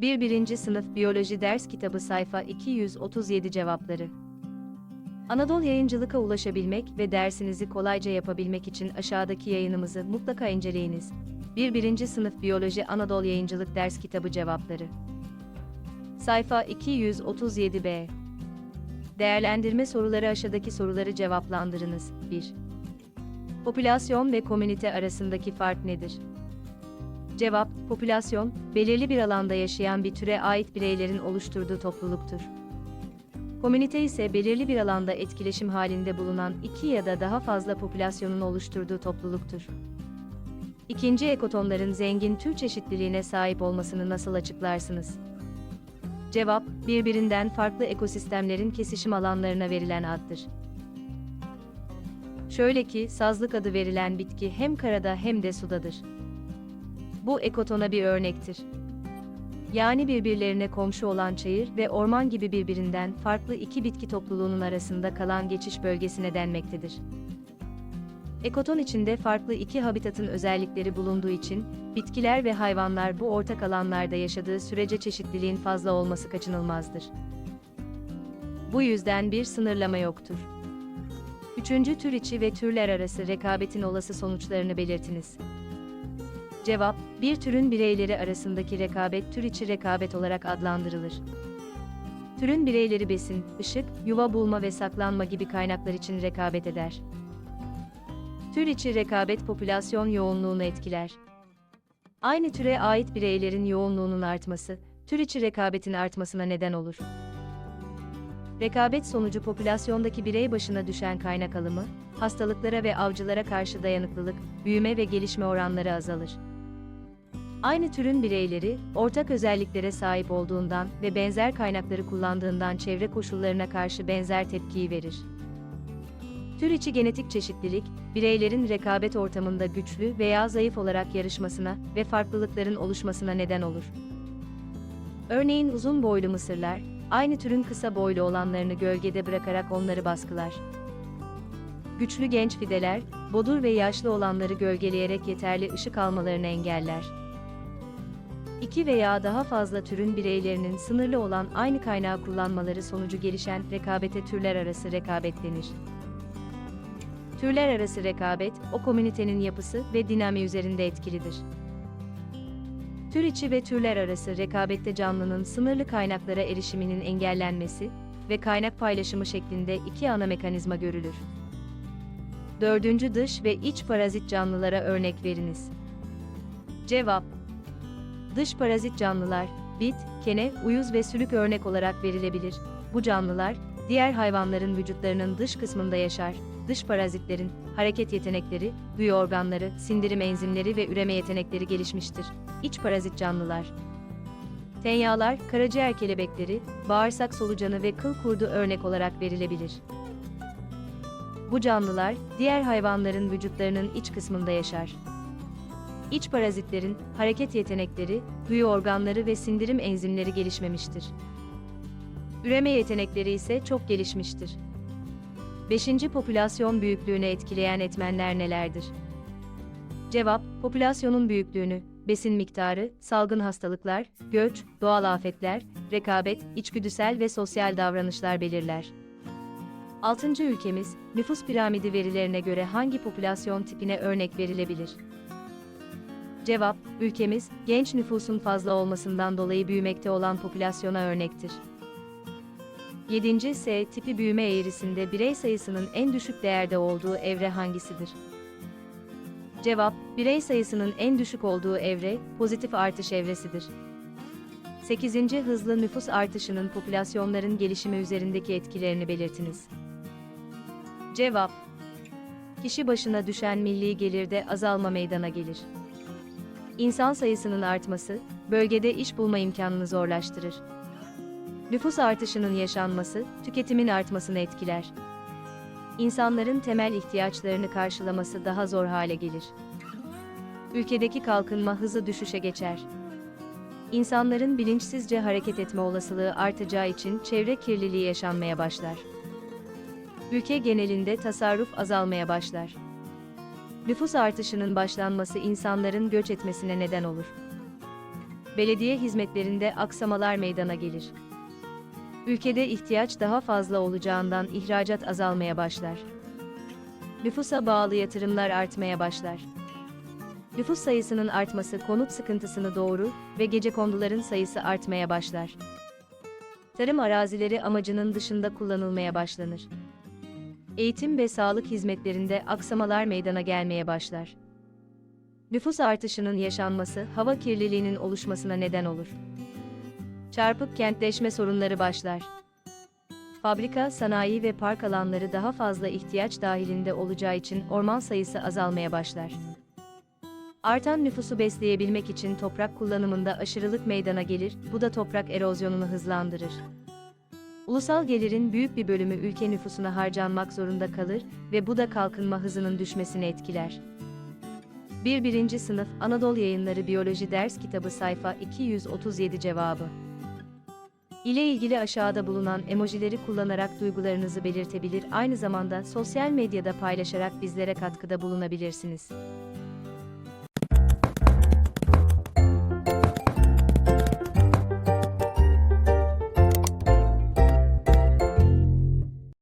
1. 1. Sınıf Biyoloji Ders Kitabı Sayfa 237 Cevapları Anadolu Yayıncılık'a ulaşabilmek ve dersinizi kolayca yapabilmek için aşağıdaki yayınımızı mutlaka inceleyiniz. 1. 1. Sınıf Biyoloji Anadolu Yayıncılık Ders Kitabı Cevapları Sayfa 237b Değerlendirme soruları aşağıdaki soruları cevaplandırınız. 1. Popülasyon ve komünite arasındaki fark nedir? Cevap, popülasyon, belirli bir alanda yaşayan bir türe ait bireylerin oluşturduğu topluluktur. Komünite ise belirli bir alanda etkileşim halinde bulunan iki ya da daha fazla popülasyonun oluşturduğu topluluktur. İkinci ekotonların zengin tür çeşitliliğine sahip olmasını nasıl açıklarsınız? Cevap, birbirinden farklı ekosistemlerin kesişim alanlarına verilen addır. Şöyle ki, sazlık adı verilen bitki hem karada hem de sudadır. Bu ekotona bir örnektir. Yani birbirlerine komşu olan çayır ve orman gibi birbirinden farklı iki bitki topluluğunun arasında kalan geçiş bölgesine denmektedir. Ekoton içinde farklı iki habitatın özellikleri bulunduğu için, bitkiler ve hayvanlar bu ortak alanlarda yaşadığı sürece çeşitliliğin fazla olması kaçınılmazdır. Bu yüzden bir sınırlama yoktur. Üçüncü tür içi ve türler arası rekabetin olası sonuçlarını belirtiniz. Cevap, bir türün bireyleri arasındaki rekabet tür içi rekabet olarak adlandırılır. Türün bireyleri besin, ışık, yuva bulma ve saklanma gibi kaynaklar için rekabet eder. Tür içi rekabet popülasyon yoğunluğunu etkiler. Aynı türe ait bireylerin yoğunluğunun artması, tür içi rekabetin artmasına neden olur. Rekabet sonucu popülasyondaki birey başına düşen kaynak alımı, hastalıklara ve avcılara karşı dayanıklılık, büyüme ve gelişme oranları azalır. Aynı türün bireyleri, ortak özelliklere sahip olduğundan ve benzer kaynakları kullandığından çevre koşullarına karşı benzer tepkiyi verir. Tür içi genetik çeşitlilik, bireylerin rekabet ortamında güçlü veya zayıf olarak yarışmasına ve farklılıkların oluşmasına neden olur. Örneğin uzun boylu mısırlar, aynı türün kısa boylu olanlarını gölgede bırakarak onları baskılar. Güçlü genç fideler, bodur ve yaşlı olanları gölgeleyerek yeterli ışık almalarını engeller. İki veya daha fazla türün bireylerinin sınırlı olan aynı kaynağı kullanmaları sonucu gelişen rekabete türler arası rekabet denir. Türler arası rekabet, o komünitenin yapısı ve dinamiği üzerinde etkilidir. Tür içi ve türler arası rekabette canlının sınırlı kaynaklara erişiminin engellenmesi ve kaynak paylaşımı şeklinde iki ana mekanizma görülür. Dördüncü dış ve iç parazit canlılara örnek veriniz. Cevap Dış parazit canlılar, bit, kene, uyuz ve sülük örnek olarak verilebilir. Bu canlılar, diğer hayvanların vücutlarının dış kısmında yaşar. Dış parazitlerin hareket yetenekleri, duyu organları, sindirim enzimleri ve üreme yetenekleri gelişmiştir. İç parazit canlılar. Tenyağlar, karaciğer kelebekleri, bağırsak solucanı ve kıl kurdu örnek olarak verilebilir. Bu canlılar, diğer hayvanların vücutlarının iç kısmında yaşar. İç parazitlerin hareket yetenekleri, duyu organları ve sindirim enzimleri gelişmemiştir. Üreme yetenekleri ise çok gelişmiştir. 5. Popülasyon büyüklüğüne etkileyen etmenler nelerdir? Cevap, popülasyonun büyüklüğünü, besin miktarı, salgın hastalıklar, göç, doğal afetler, rekabet, içgüdüsel ve sosyal davranışlar belirler. 6. ülkemiz, nüfus piramidi verilerine göre hangi popülasyon tipine örnek verilebilir? Cevap, ülkemiz, genç nüfusun fazla olmasından dolayı büyümekte olan popülasyona örnektir. 7. S tipi büyüme eğrisinde birey sayısının en düşük değerde olduğu evre hangisidir? Cevap, birey sayısının en düşük olduğu evre, pozitif artış evresidir. 8. Hızlı nüfus artışının popülasyonların gelişimi üzerindeki etkilerini belirtiniz. Cevap, kişi başına düşen milli gelirde azalma meydana gelir. İnsan sayısının artması, bölgede iş bulma imkanını zorlaştırır. Nüfus artışının yaşanması, tüketimin artmasını etkiler. İnsanların temel ihtiyaçlarını karşılaması daha zor hale gelir. Ülkedeki kalkınma hızı düşüşe geçer. İnsanların bilinçsizce hareket etme olasılığı artacağı için çevre kirliliği yaşanmaya başlar. Ülke genelinde tasarruf azalmaya başlar. Nüfus artışının başlanması insanların göç etmesine neden olur. belediye hizmetlerinde aksamalar meydana gelir. Ülkede ihtiyaç daha fazla olacağından ihracat azalmaya başlar. Nüfusa bağlı yatırımlar artmaya başlar. Nüfus sayısının artması konut sıkıntısını doğurur ve gecekonduların sayısı artmaya başlar. Tarım arazileri amacının dışında kullanılmaya başlanır. Eğitim ve sağlık hizmetlerinde aksamalar meydana gelmeye başlar. Nüfus artışının yaşanması hava kirliliğinin oluşmasına neden olur. Çarpık kentleşme sorunları başlar. Fabrika, sanayi ve park alanları daha fazla ihtiyaç dahilinde olacağı için orman sayısı azalmaya başlar. Artan nüfusu besleyebilmek için toprak kullanımında aşırılık meydana gelir, bu da toprak erozyonunu hızlandırır. Ulusal gelirin büyük bir bölümü ülke nüfusuna harcanmak zorunda kalır ve bu da kalkınma hızının düşmesini etkiler. 1. 1. Sınıf Anadolu Yayınları Biyoloji Ders Kitabı Sayfa 237 Cevabı ile ilgili aşağıda bulunan emojileri kullanarak duygularınızı belirtebilir, aynı zamanda sosyal medyada paylaşarak bizlere katkıda bulunabilirsiniz.